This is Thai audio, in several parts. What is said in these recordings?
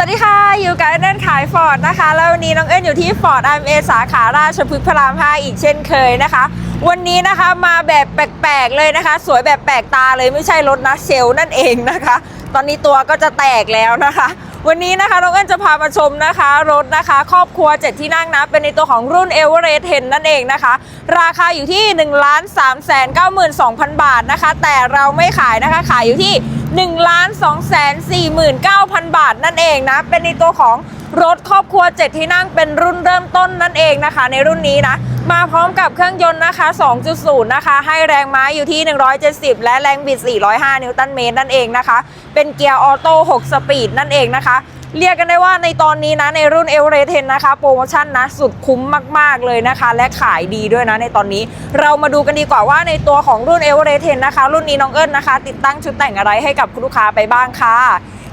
สวัสดีค่ะ อยู่กับเอิ้นขายฟอร์ดนะคะ แล้ววันนี้น้องเอิ้นอยู่ที่ฟอร์ด RMA สาขาราชพฤกษ์พระราม 5 อีกเช่นเคยนะคะ วันนี้นะคะมาแบบแปลกๆเลยนะคะ สวยแบบแปลกตาเลยไม่ใช่รถนะเซลนั่นเองนะคะ ตอนนี้ตัวก็จะแตกแล้วนะคะ วันนี้นะคะน้องเอิ้นจะพามาชมนะคะ รถนะคะ ครอบครัว 7 ที่นั่งนะ เป็นในตัวของรุ่น e v e r e s t 10นั่นเองนะคะ ราคาอยู่ที่ 1 3 9 2 0 0 0 บาทนะคะ แต่เราไม่ขายนะคะขายอยู่ที่ 1 2 4 9 0 0 บาทนั่นเองนะ เป็นในตัวของรถครอบครัว 7 ที่นั่งเป็นรุ่นเริ่มต้นนั่นเองนะคะ ในรุ่นนี้นะ มาพร้อมกับเครื่องยนต์นะคะ 2.0 นะคะ ให้แรงม้าอยู่ที่ 170 และแรงบิด 405 นิวตันเมตรนั่นเองนะคะ เป็นเกียร์ออโต้ 6 สปีดนั่นเองนะคะ เรียกกันได้ว่าในตอนนี้นะในรุ่นเอเวอเรสต์10นะคะโปรโมชั่นนะสุดคุ้มมาก ๆ เลยนะคะ และขายดีด้วยนะในตอนนี้เรามาดูกันดีกว่าว่าในตัวของรุ่นเอเวอเรสต์นะคะ รุ่นนี้น้องเอิญนะคะ ติดตั้งชุดแต่งอะไรให้กับคุณลูกค้าไปบ้างค่ะ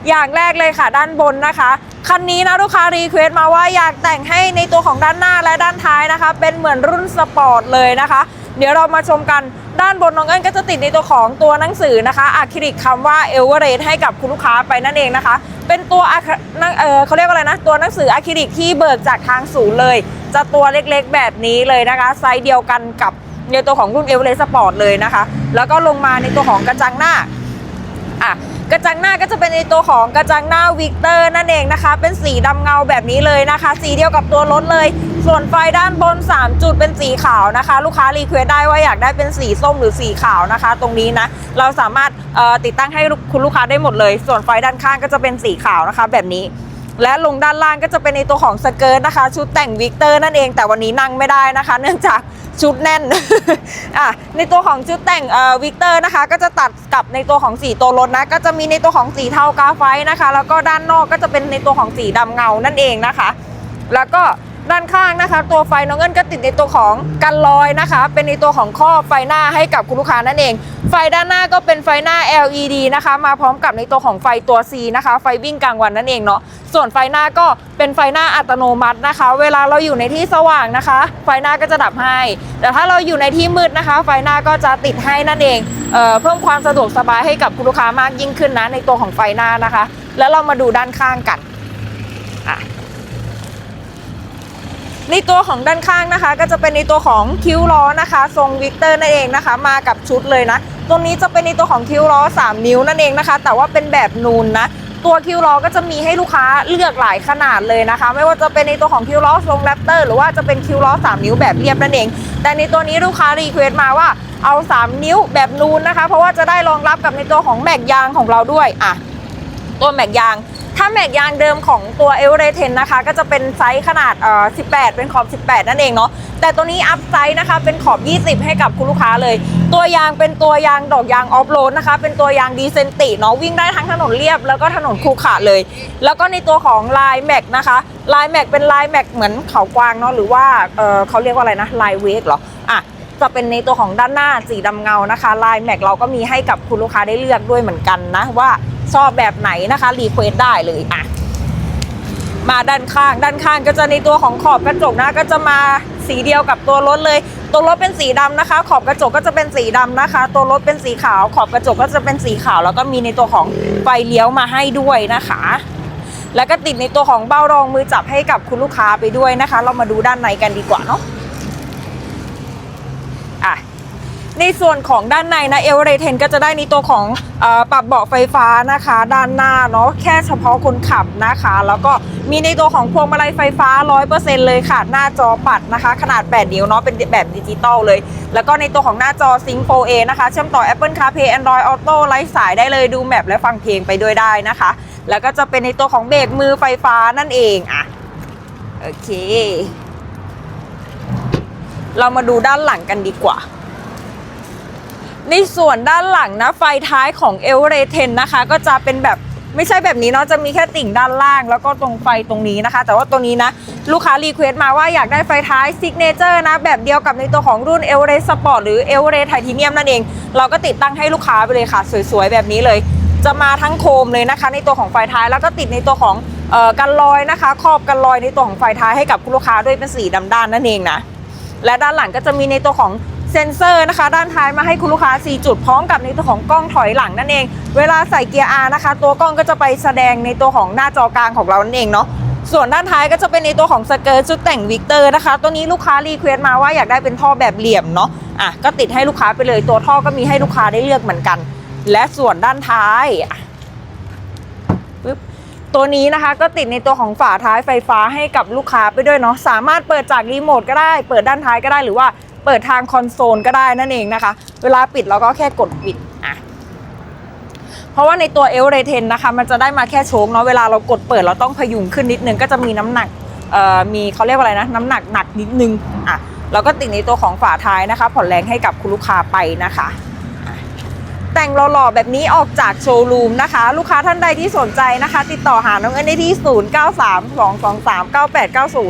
อย่างแรกเลยค่ะ ด้านบนนะคะคันนี้นะลูกค้ารีเควสต์มาว่าอยากแต่งให้ในตัวของด้านหน้าและด้านท้ายนะคะ เป็นเหมือนรุ่นสปอร์ตเลยนะคะ เดี๋ยวเรามาชมกัน ด้านบนน้องเอิญก็จะติดในตัวของตัวหนังสือนะคะอะคริลิกคำว่าเอเวอเรสให้กับคุณลูกค้าไปนั่นเองนะคะ เป็นตัวอะคนั่งเออเขาเรียกว่าอะไรนะ ตัวหนังสืออะคริลิกที่เบิกจากทางศูนย์เลย จะตัวเล็กๆแบบนี้เลยนะคะ ไซส์เดียวกันกับในตัวของรุ่นเอเวอเรสต์สปอร์ตเลยนะคะ แล้วก็ลงมาในตัวของกระจังหน้า อะกระจังหน้าก็จะเป็นในตัวของกระจังหน้าวิกเตอร์นั่นเองนะคะ เป็นสีดำเงาแบบนี้เลยนะคะ สีเดียวกับตัวรถเลย ส่วนไฟด้านบน 3 จุดเป็นสีขาวนะคะ ลูกค้ารีเควสได้ว่าอยากได้เป็นสีส้มหรือสีขาวนะคะ ตรงนี้นะ เราสามารถติดตั้งให้คุณลูกค้าได้หมดเลย ส่วนไฟด้านข้างก็จะเป็นสีขาวนะคะ แบบนี้และลงด้านล่างก็จะเป็นในตัวของสเกิร์ตนะคะ ชุดแต่งวิกเตอร์นั่นเองแต่วันนี้นั่งไม่ได้นะคะ เนื่องจาก ชุดแน่น อะในตัวของชุดแต่งเอ่อวิกเตอร์นะคะ ก็จะตัดกับในตัวของสีตัวรถนะ ก็จะมีในตัวของสีเทากาไฟนะคะ แล้วก็ด้านนอกก็จะเป็นในตัวของสีดำเงานั่นเองนะคะ แล้วก็ด้านข้างนะคะ ตัวไฟน้องเงินก็ติดในตัวของกันลอยนะคะ เป็นในตัวของครอบไฟหน้าให้กับคุณลูกค้านั่นเอง ไฟด้านหน้าก็เป็นไฟหน้า LED นะคะ มาพร้อมกับในตัวของไฟตัว C นะคะ ไฟวิ่งกลางวันนั่นเองเนาะส่วนไฟหน้าก็เป็นไฟหน้าอัตโนมัตินะคะ เวลาเราอยู่ในที่สว่างนะคะ ไฟหน้าก็จะดับให้ แต่ถ้าเราอยู่ในที่มืดนะคะ ไฟหน้าก็จะติดให้นั่นเองเออเพิ่มความสะดวกสบายให้กับคุณลูกค้ามากยิ่งขึ้นนะในตัวของไฟหน้านะคะ แล้วเรามาดูด้านข้างกันอะ ในตัวของด้านข้างนะคะ ก็จะเป็นในตัวของคิ้วล้อนะคะ ทรงวิกเตอร์นั่นเองนะคะ มากับชุดเลยนะตรงนี้จะเป็นในตัวของคิ้วล้อ 3 นิ้วนั่นเองนะคะ แต่ว่าเป็นแบบนูนนะตัวคิ้วล้อก็จะมีให้ลูกค้าเลือกหลายขนาดเลยนะคะ ไม่ว่าจะเป็นในตัวของคิ้วล้อทรงแรปเตอร์หรือว่าจะเป็นคิ้วล้อ 3 นิ้วแบบเรียบนั่นเอง แต่ในตัวนี้ลูกค้ารีเควสต์มาว่าเอา 3 นิ้วแบบนูนนะคะ เพราะว่าจะได้รองรับกับในตัวของแม็กยางของเราด้วยอะตัวแม็กยาง ถ้าแม็กยางเดิมของตัว e v e r e s t 10นะคะ ก็จะเป็นไซส์ขนาดเอ่อ18 เป็นขอบ 18 นั่นเองเนาะแต่ตัวนี้อัพไซส์นะคะเป็นขอบ 20 ให้กับคุณลูกค้าเลย ตัวยางเป็นตัวยางดอกยางออฟโรดนะคะ เป็นตัวยางดีเซนติเนาะวิ่งได้ทั้งถนนเรียบ แล้วก็ถนนคูขระเลย แล้วก็ในตัวของลายแม็กนะคะลายแม็กเป็นลายแม็กเหมือนเขากวางเนาะหรือว่าเออเขาเรียกว่าอะไรนะลายเวกเหรออะจะเป็นในตัวของด้านหน้าสีดำเงานะคะลายแม็กเราก็มีให้กับคุณลูกค้าได้เลือกด้วยเหมือนกันนะว่า ชอบแบบไหนนะคะรีเควสได้เลยอะมาด้านข้าง ด้านข้างก็จะในตัวของขอบกระจกนะก็จะมาสีเดียวกับตัวรถเลย ตัวรถเป็นสีดำนะคะ ขอบกระจกก็จะเป็นสีดำนะคะ ตัวรถเป็นสีขาว ขอบกระจกก็จะเป็นสีขาว แล้วก็มีในตัวของไฟเลี้ยวมาให้ด้วยนะคะ แล้วก็ติดในตัวของเบ้ารองมือจับให้กับคุณลูกค้าไปด้วยนะคะ เรามาดูด้านในกันดีกว่าเนาะ อะ ในส่วนของด้านในนะเอเวอเรสต์ก็จะได้ในตัวของออปรับเบาะไฟฟ้านะคะ ด้านหน้าเนาะแค่เฉพาะคนขับนะคะ แล้วก็มีในตัวของพวงมาลัยไฟฟ้า 100%เลยค่ะ หน้าจอปัดนะคะ ขนาด 8 นิ้วเนาะเป็นแบบดิจิตอลเลย แล้วก็ในตัวของหน้าจอ Sync 4A นะคะ เชื่อมต่อ Apple CarPlay Android Auto ไร้สายได้เลยดูแมปและฟังเพลงไปด้วยได้นะคะ แล้วก็จะเป็นในตัวของเบรกมือไฟฟ้านั่นเองอะโอเค เรามาดูด้านหลังกันดีกว่า ในส่วนด้านหลังนะไฟท้ายของ e v e r e s t 10นะคะ ก็จะเป็นแบบไม่ใช่แบบนี้เนาะจะมีแค่ติ่งด้านล่าง แล้วก็ตรงไฟตรงนี้นะคะ แต่ว่าตัวนี้นะ ลูกค้ารีเควสต์มาว่าอยากได้ไฟท้ายซิกเนเจอร์นะ แบบเดียวกับในตัวของรุ่น e v e r e s t Sport หรือ e v e r e s t Titanium นั่นเอง เราก็ติดตั้งให้ลูกค้าไปเลยค่ะ สวยๆ แบบนี้เลย จะมาทั้งโคมเลยนะคะ ในตัวของไฟท้ายแล้วก็ติดในตัวของออกันลอยนะคะครอบกันลอยในตัวของไฟท้ายให้กับลูกค้าด้วยเป็นสีดำด้านนั่นเองนะและด้านหลังก็จะมีในตัวของ เซ็นเซอร์นะคะ ด้านท้ายมาให้คุณลูกค้า 4 จุดพร้อมกับในตัวของกล้องถอยหลังนั่นเอง เวลาใส่เกียร์ R นะคะ ตัวกล้องก็จะไปแสดงในตัวของหน้าจอกลางของเรานั่นเองเนาะส่วนด้านท้ายก็จะเป็นในตัวของสเกิร์ตชุดแต่งวิกเตอร์นะคะ ตัวนี้ลูกค้ารีเควสต์มาว่าอยากได้เป็นท่อแบบเหลี่ยมเนาะอะก็ติดให้ลูกค้าไปเลยตัวท่อก็มีให้ลูกค้าได้เลือกเหมือนกัน และส่วนด้านท้ายปึ๊บตัวนี้นะคะก็ติดในตัวของฝาท้ายไฟฟ้าให้กับลูกค้าไปด้วยเนาะสามารถเปิดจากรีโมทก็ได้ เปิดด้านท้ายก็ได้หรือว่า เปิดทางคอนโซลก็ได้นั่นเองนะคะ เวลาปิดเราก็แค่กดปิดอะเพราะว่าในตัวเอลเรเทนนะคะ มันจะได้มาแค่โชคเนาะเวลาเรากดเปิดเราต้องพยุงขึ้นนิดนึงก็จะมีน้ำหนักเอ่อมีเขาเรียกว่าอะไรนะน้ำหนักหนักนิดนึงอะเราก็ติดในตัวของฝาท้ายนะคะผ่อนแรงให้กับคุณลูกค้าไปนะคะแต่งหล่อๆแบบนี้ออกจากโชว์รูมนะคะ ลูกค้าท่านใดที่สนใจนะคะ ติดต่อหาน้องเอิญได้ที่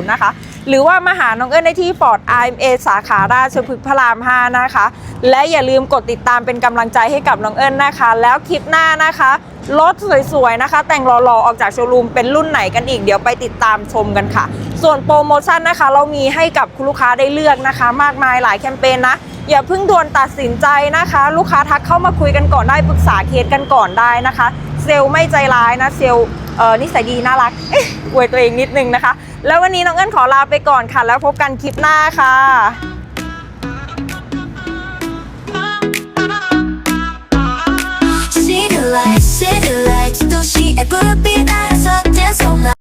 0932239890 นะคะ หรือว่ามาหาน้องเอิญได้ที่ Ford RMA สาขาราชพฤกษ์พระราม 5 นะคะ และอย่าลืมกดติดตามเป็นกำลังใจให้กับน้องเอิญนะคะ แล้วคลิปหน้านะคะรถสวยๆนะคะ แต่งหล่อๆออกจากโชว์รูมเป็นรุ่นไหนกันอีก เดี๋ยวไปติดตามชมกันค่ะ ส่วนโปรโมชั่นนะคะ เรามีให้กับคุณลูกค้าได้เลือกนะคะ มากมายหลายแคมเปญนะอย่าเพิ่งด่วนตัดสินใจนะคะ ลูกค้าทักเข้ามาคุยกันก่อนได้ปรึกษาเคสกันก่อนได้นะคะ เซลไม่ใจร้ายนะเซลเออนิสัยดีน่ารักอวยตัวเองนิดนึงนะคะ แล้ววันนี้น้องเอิญขอลาไปก่อนค่ะ แล้วพบกันคลิปหน้าค่ะ